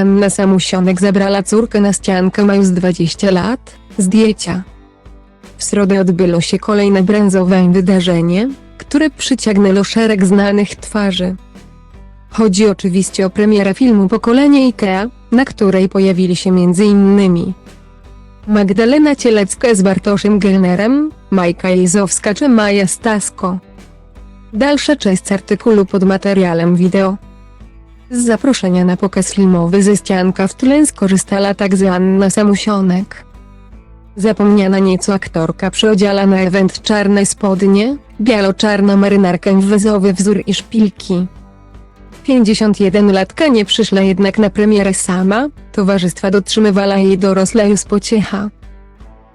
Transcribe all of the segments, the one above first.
Anna Samusionek zabrała córkę na ściankę ma już 20 lat, zdjęcia. W środę odbyło się kolejne bręzowe wydarzenie, które przyciągnęło szereg znanych twarzy. Chodzi oczywiście o premierę filmu Pokolenie IKEA, na której pojawili się m.in. Magdalena Cielecka z Bartoszem Gelnerem, Majka Jezowska czy Maja Stasko. Dalsza część artykułu pod materiałem wideo. Z zaproszenia na pokaz filmowy ze ścianka w tle skorzystała także Anna Samusionek. Zapomniana nieco aktorka przyodziala na event czarne spodnie, bialo-czarna marynarkę w wezowy wzór i szpilki. 51-latka nie przyszła jednak na premierę sama, towarzystwa dotrzymywała jej dorosła już pociecha.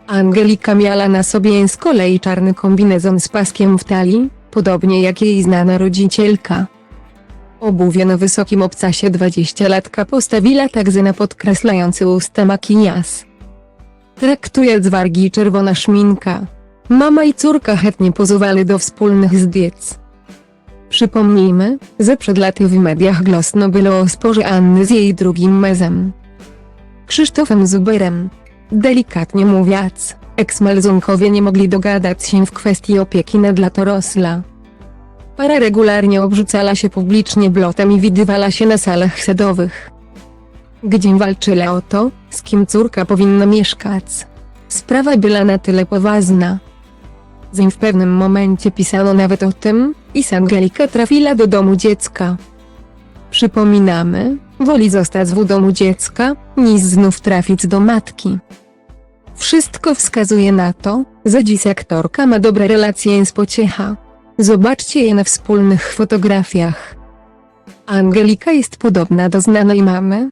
Angelika miała na sobie z kolei czarny kombinezon z paskiem w talii, podobnie jak jej znana rodzicielka. Obuwie na wysokim obcasie 20-latka postawiła także na podkreślający usta makijaż. Traktuje wargi czerwona szminka. Mama i córka chętnie pozowali do wspólnych zdjęć. Przypomnijmy, że przed laty w mediach głośno było o sporze Anny z jej drugim mezem. Krzysztofem Zuberem. Delikatnie mówiąc, eks-malzunkowie nie mogli dogadać się w kwestii opieki nad latorosla. Para regularnie obrzucała się publicznie blotem i widywała się na salach sedowych. Gdzie walczyła o to, z kim córka powinna mieszkać. Sprawa była na tyle poważna. Zanim w pewnym momencie pisano nawet o tym, iż Angelika trafiła do domu dziecka. Przypominamy, woli zostać w domu dziecka, niż znów trafić do matki. Wszystko wskazuje na to, że dziś aktorka ma dobre relacje z pociecha. Zobaczcie je na wspólnych fotografiach. Angelika jest podobna do znanej mamy,